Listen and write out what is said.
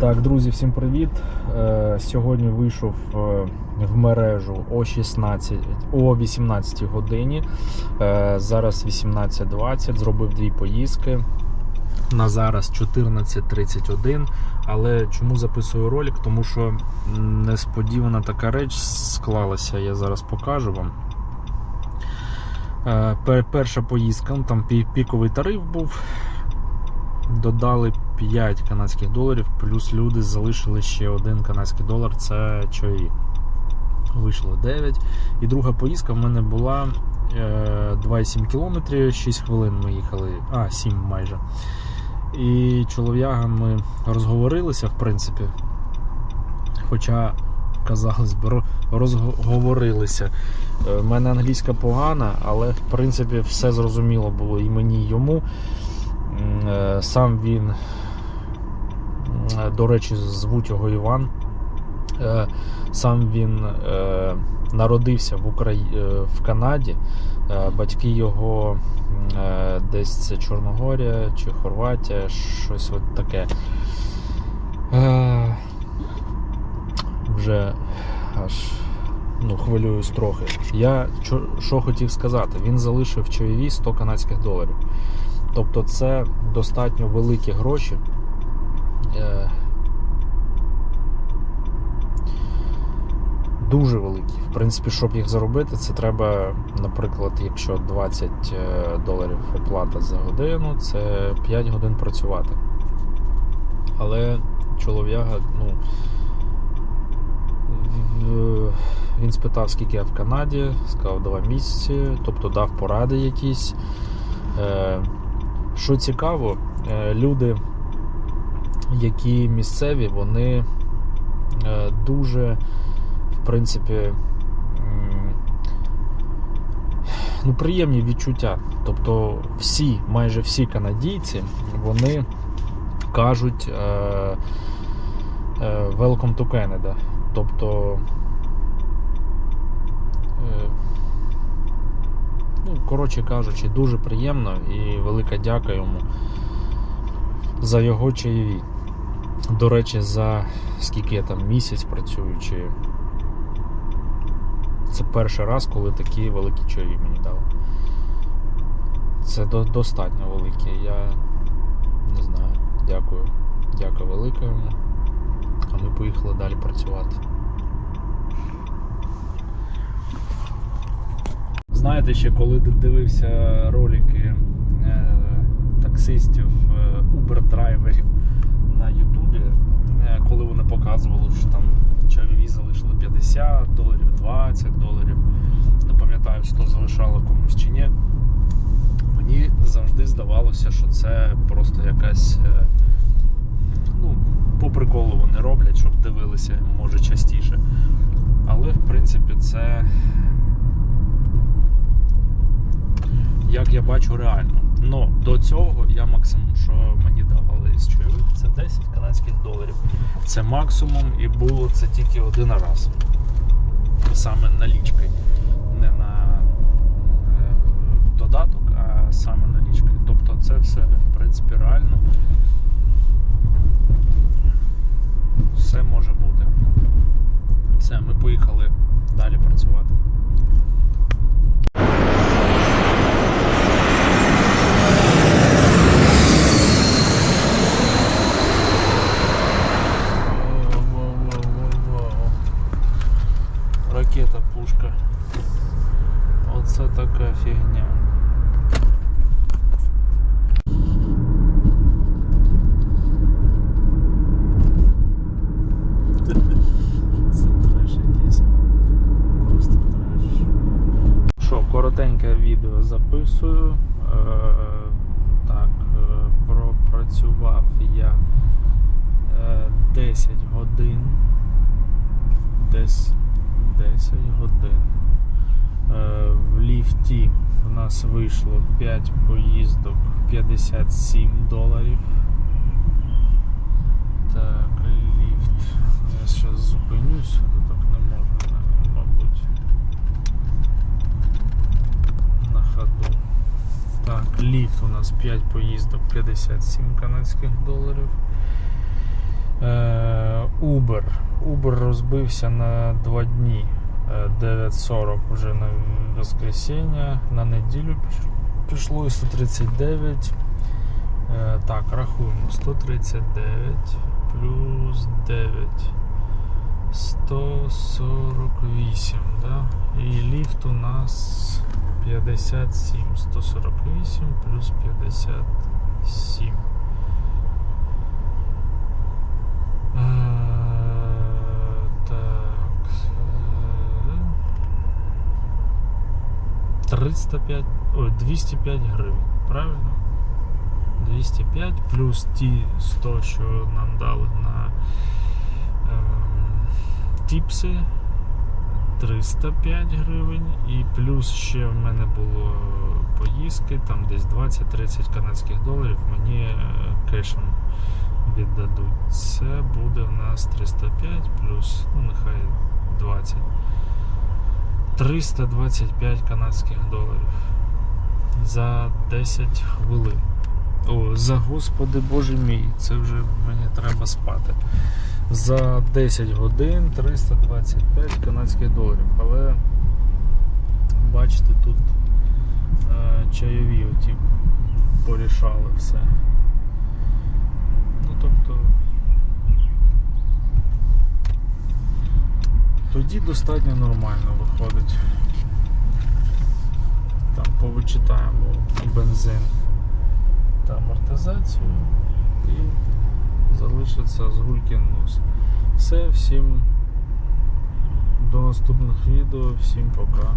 Так, друзі, всім привіт. Е, Сьогодні вийшов е, в мережу о 16, о 18 годині. Е, Зараз 18.20. Зробив дві поїздки. На зараз 14.31. Але чому записую ролик? Тому що несподівана така реч склалася. Я зараз покажу вам. Перша поїздка, ну, там пі- піковий тариф був. Додали 5 канадських доларів, плюс люди залишили ще один канадський долар це чайові. Вийшло 9. І друга поїздка в мене була е, 2,7 кілометрів, 6 хвилин ми їхали, а, 7 майже. І чолов'ягами розговорилися, в принципі. Хоча, казалось би, розговорилися. У мене англійська погана, але в принципі все зрозуміло було і мені, і йому. Е, Сам він, до речі, звуть його Іван. Е, Сам він е, народився в, Украї... е, в Канаді. Е, Батьки його е, десь це Чорногорія чи Хорватія, щось от таке. Е, Вже аж ну, хвилююсь трохи. Я що, хотів сказати, він залишив чайові 100 канадських доларів. Тобто це достатньо великі гроші. Е, Дуже великі. В принципі, щоб їх заробити, це треба, наприклад, якщо 20 е, доларів оплата за годину, це 5 годин працювати. Але чолов'яга, ну. Він спитав, скільки я в Канаді, сказав 2 місяці, тобто дав поради якісь. Що цікаво, е, люди, які місцеві, вони е, дуже, в принципі, ну, приємні відчуття. Тобто всі, майже всі канадійці, вони кажуть е, Welcome to Canada. Тобто. Коротше кажучи, дуже приємно і велика дяка йому за його чаєві. До речі, за скільки я там місяць працюю, чи це перший раз, коли такі великі чаєві мені дали. Це до, достатньо великі. Я не знаю. Дякую. Дякую велике. А ми поїхали далі працювати. Знаєте, ще коли дивився ролики е, таксистів, е, Uber-драйверів на Ютубі, е, коли вони показували, що там чайові залишили 50 доларів, 20 доларів, не пам'ятаю, що залишало комусь чи ні. Мені завжди здавалося, що це просто якась. е, Ну, по приколу вони роблять, щоб дивилися, може, частіше. Але в принципі це як я бачу реально. Но до цього я максимум, що мені давали з чайових, це 10 канадських доларів. Це максимум і було це тільки один раз. Саме налічкою. Не на е, додаток, а саме налічкою. Тобто це все в принципі реально. Все може бути. Все, ми поїхали далі працювати. Воу-воу-воу-воу-воу. Ракета пушка. Оце така фігня. Це треш якийсь. Просто треш. Що, коротеньке відео записую. Е, Так, е, пропрацював я е, 10 годин. Десь 10 годин. Е, В ліфті в нас вийшло 5 поїздок 57 доларів. Так, ліфт. Я зараз зупинюсь, а то так не можна, мабуть. На ходу. Так, ліфт у нас 5 поїздок 57 канадських доларів. Е, Uber. Uber розбився на 2 дні. Е, 9.40 вже на воскресіння, на неділю пішло і 139. Е, Так, рахуємо. 139 плюс 9. 148, да? І ліфт у нас 57. 148 плюс 57. Е, Так. е, 305, ой, 205 гривень, правильно? 205 плюс ті 100, що нам дали на ем, тіпси. 305 гривень і плюс ще в мене було поїздки, там десь 20-30 канадських доларів мені е, кешем віддадуть. Це буде в нас 305 плюс, ну нехай 20. 325 канадських доларів за 10 хвилин. О, за господи боже мій, це вже мені треба спати. За 10 годин 325 канадських доларів. Але бачите, тут е, чайові оті порішали все. Ну тобто. Тоді достатньо нормально виходить. Там повичитаємо бензин та амортизацію і залишиться з гулькін нос. Все, всім до наступних відео, всім пока.